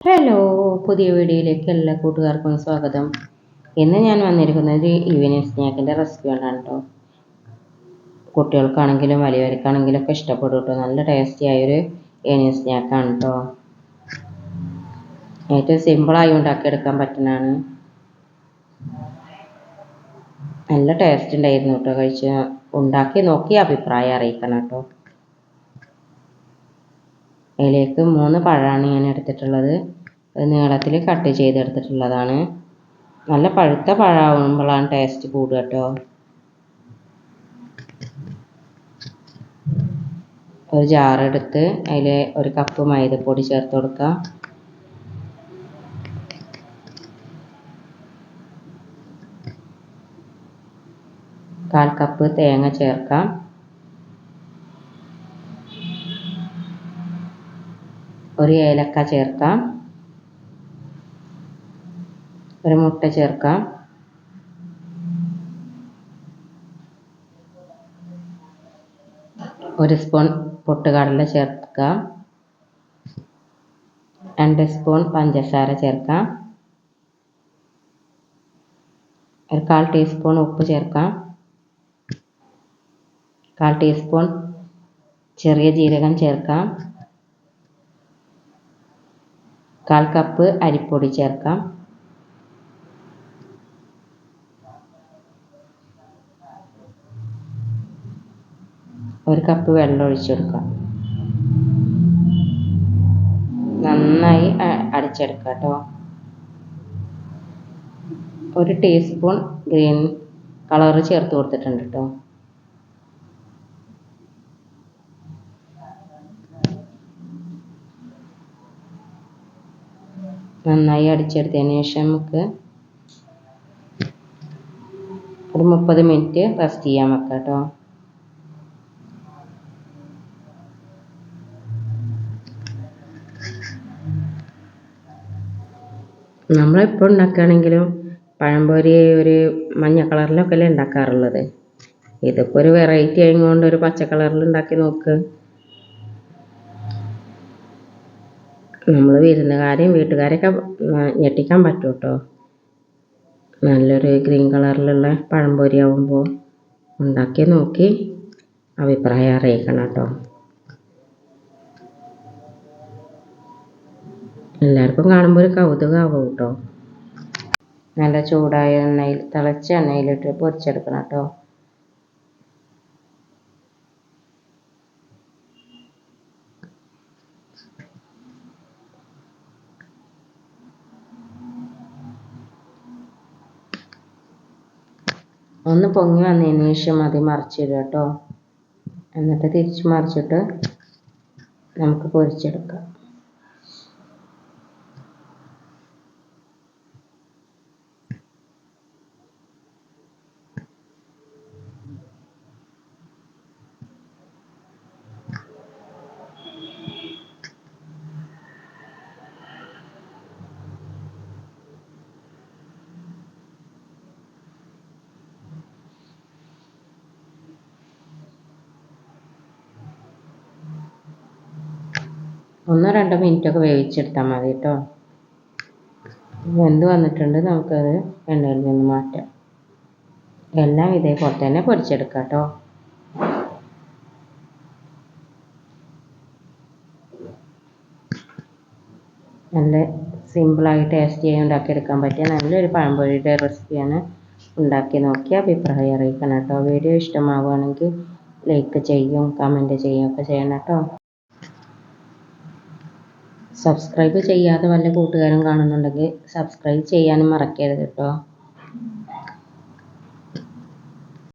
Hello പുതിയ വീഡിയോയിലേക്ക് എല്ലാ കൂട്ടുകാർക്കും സ്വാഗതം. ഇന്ന് ഞാൻ വന്നിരിക്കുന്നത് ഈവനിങ് സ്നാക്കിന്റെ റെസിപ്പിയാണ് കൊണ്ടാണ് കേട്ടോ കുട്ടികൾക്കാണെങ്കിലും വലിയവർക്കാണെങ്കിലും ഒക്കെ ഇഷ്ടപ്പെടും കേട്ടോ നല്ല ടേസ്റ്റി ആയൊരു ഈവനിങ് സ്നാക്കാണ് കേട്ടോ ഏറ്റവും സിമ്പിളായി ഉണ്ടാക്കിയെടുക്കാൻ പറ്റുന്നതാണ്. നല്ല ടേസ്റ്റ് ഉണ്ടായിരുന്നു കേട്ടോ കഴിച്ച് ഉണ്ടാക്കി നോക്കി അഭിപ്രായം അറിയിക്കണം കേട്ടോ അതിലേക്ക് മൂന്ന് പഴമാണ് ഞാൻ എടുത്തിട്ടുള്ളത്. അത് നീളത്തിൽ കട്ട് ചെയ്തെടുത്തിട്ടുള്ളതാണ്. നല്ല പഴുത്ത പഴമാകുമ്പോഴാണ് ടേസ്റ്റ് കൂടുക കേട്ടോ. ഒരു ജാറെടുത്ത് അതിൽ ഒരു കപ്പ് മൈദപ്പൊടി ചേർത്ത് കൊടുക്കുക. കാൽ കപ്പ് തേങ്ങ ചേർക്കാം. ഒരു ഏലക്ക ചേർക്കാം. ഒരു മുട്ട ചേർക്കാം. ഒരു സ്പൂൺ പൊട്ടുകടല ചേർക്കാം. രണ്ട് സ്പൂൺ പഞ്ചസാര ചേർക്കാം. ഒരു കാൽ ടീസ്പൂൺ ഉപ്പ് ചേർക്കാം. കാൽ ടീസ്പൂൺ ചെറിയ ജീരകം ചേർക്കാം. കാൽ കപ്പ് അരിപ്പൊടി ചേർക്കാം. ഒരു കപ്പ് വെള്ളം ഒഴിച്ചെടുക്കാം നന്നായി അടിച്ചെടുക്കാം കേട്ടോ ഒരു ടീസ്പൂൺ ഗ്രീൻ കളർ ചേർത്ത് കൊടുത്തിട്ടുണ്ട് കേട്ടോ നന്നായി അടിച്ചെടുത്തതിന് ശേഷം നമുക്ക് ഒരു മുപ്പത് മിനിറ്റ് റെസ്റ്റ് ചെയ്യാൻ വെക്കാം കേട്ടോ. നമ്മളിപ്പോൾ ഉണ്ടാക്കുകയാണെങ്കിലും പഴംപൊരി ഒരു മഞ്ഞ കളറിലൊക്കെ അല്ലേ ഉണ്ടാക്കാറുള്ളത്. ഇതിപ്പോൾ ഒരു വെറൈറ്റി ആയതുകൊണ്ട് ഒരു പച്ച കളറിൽ ഉണ്ടാക്കി നോക്ക്. നമ്മൾ വിരുന്നുകാരെയും വീട്ടുകാരെയൊക്കെ ഞെട്ടിക്കാൻ പറ്റും കേട്ടോ നല്ലൊരു ഗ്രീൻ കളറിലുള്ള പഴംപൊരി ആവുമ്പോൾ ഉണ്ടാക്കി നോക്കി അഭിപ്രായം അറിയിക്കണം കേട്ടോ. എല്ലാവർക്കും കാണുമ്പോൾ ഒരു കൗതുകമാവും കേട്ടോ. നല്ല ചൂടായ എണ്ണയിൽ തിളച്ച എണ്ണയിലിട്ട് പൊരിച്ചെടുക്കണം കേട്ടോ. ഒന്ന് പൊങ്ങി വന്നതിന് ശേഷം അത് മറിച്ചിടുക കേട്ടോ. എന്നിട്ട് തിരിച്ച് മറിച്ചിട്ട് നമുക്ക് പൊരിച്ചെടുക്കാം. ഒന്നോ രണ്ടോ മിനിറ്റൊക്കെ വേവിച്ചെടുത്താൽ മതി കേട്ടോ. വെന്ത് വന്നിട്ടുണ്ട് നമുക്കത് എണ്ണയിൽ നിന്ന് മാറ്റാം. എല്ലാം ഇതേപോലെ തന്നെ പൊരിച്ചെടുക്കാം കേട്ടോ. നല്ല സിമ്പിളായി ടേസ്റ്റ് ചെയ്യാൻ ഉണ്ടാക്കിയെടുക്കാൻ പറ്റിയ നല്ലൊരു പഴംപൊരിയുടെ റെസിപ്പിയാണ് ഉണ്ടാക്കി നോക്കി അഭിപ്രായം അറിയിക്കണം കേട്ടോ. വീഡിയോ ഇഷ്ടമാവുകയാണെങ്കിൽ ലൈക്ക് ചെയ്യും കമന്റ് ചെയ്യും ഒക്കെ ചെയ്യണം കേട്ടോ. സബ്സ്ക്രൈബ് ചെയ്യാതെ വല്ല കൂട്ടുകാരും കാണുന്നുണ്ടെങ്കിൽ സബ്സ്ക്രൈബ് ചെയ്യാനും മറക്കരുത് കേട്ടോ